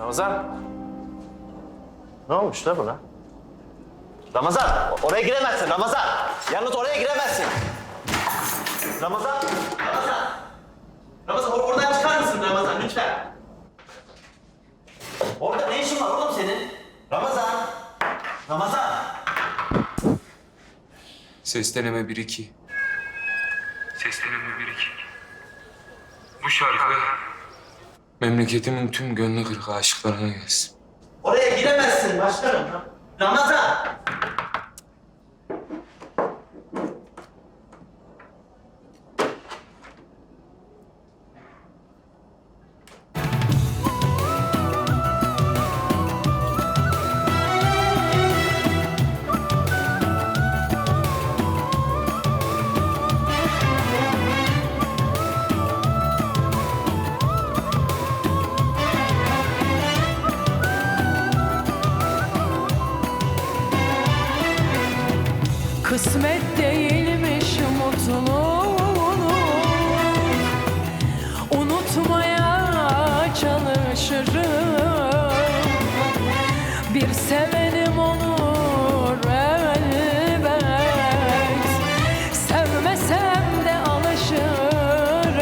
Ramazan. Ne olmuş la buna? Ramazan, oraya giremezsin Ramazan. Yalnız oraya giremezsin. Ramazan, Ramazan. Ramazan or- oradan çıkar mısın Ramazan lütfen? Orada ne işin var oğlum senin? Ramazan, Ramazan. Ses deneme 1-2. Ses deneme 1-2. Bu şarkı memleketimin tüm gönlü kırık aşıklarına gelsin. Oraya giremezsin başkanım. Ramazan. Kısmet değilmiş mutluluk Unutmaya çalışırım. Bir sevenim olur elbet. Sevmesem de alışırım.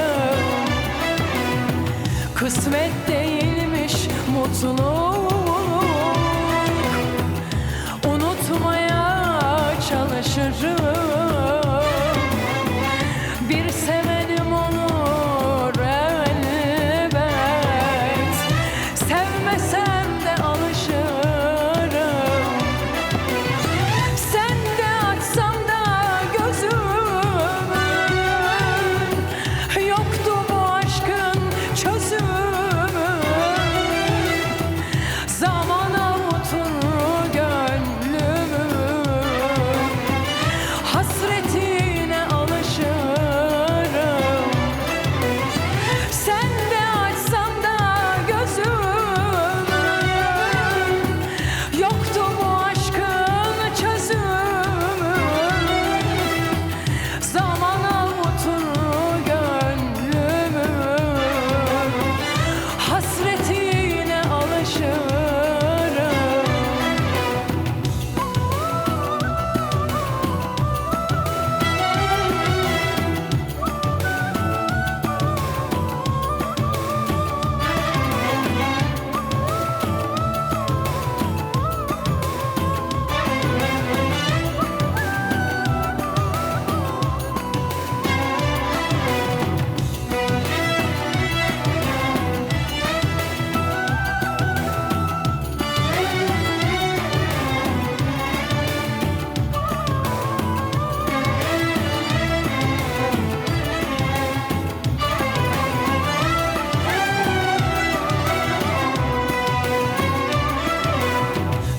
Kısmet değilmiş mutluluk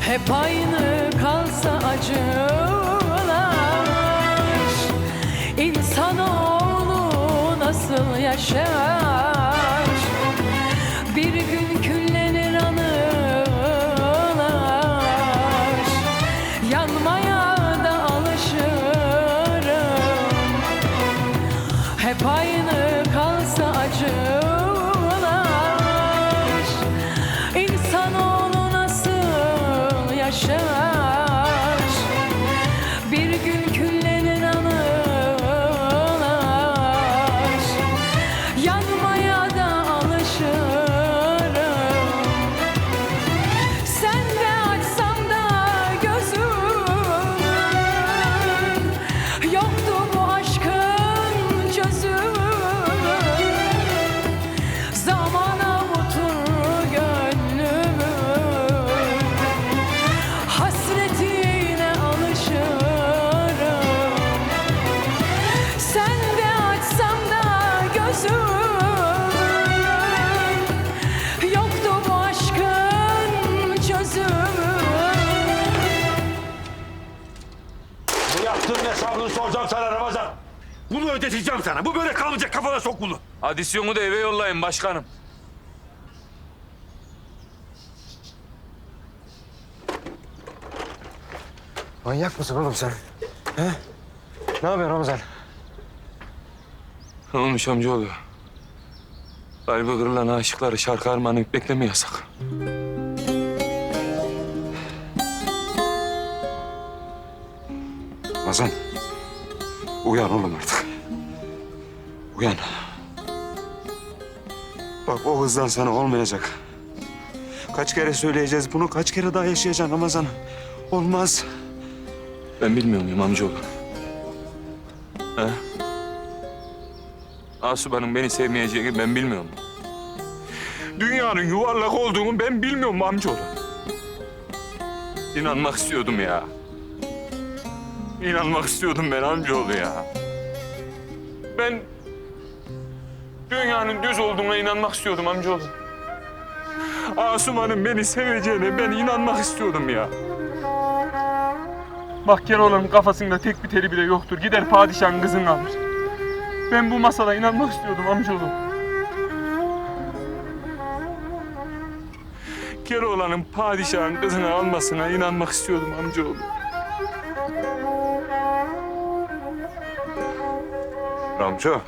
Hep aynı kalsa acılar. İnsanoğlu nasıl yaşar dedirteceğim sana. Bu böyle kalmayacak kafana sok bunu. Adisyonu da eve yollayın başkanım. Manyak mısın oğlum sen? He? Ne yapıyorsun Ramazan? Ne olmuş amcaoğlu? Kalbi kırılan aşıkları şarkı armağanı üpmekle yasak? Ramazan. Uyan oğlum artık. Uyan. Bak o hızdan sana olmayacak. Kaç kere söyleyeceğiz bunu, kaç kere daha yaşayacaksın Ramazan. Olmaz. Ben bilmiyor muyum amcaoğlu? He? Asuban'ın beni sevmeyeceğini ben bilmiyor muyum? Dünyanın yuvarlak olduğunu ben bilmiyor muyum amcaoğlu? İnanmak istiyordum ya. İnanmak istiyordum ben amcaoğlu ya. Ben dünyanın düz olduğuna inanmak istiyordum amcaoğlu. Asuman'ın beni seveceğine ben inanmak istiyordum ya. Bak Keloğlan'ın kafasında tek bir teli bile yoktur. Gider padişahın kızını alır. Ben bu masada inanmak istiyordum amcaoğlu. Keloğlan'ın padişahın kızını almasına inanmak istiyordum amcaoğlu. Ramço.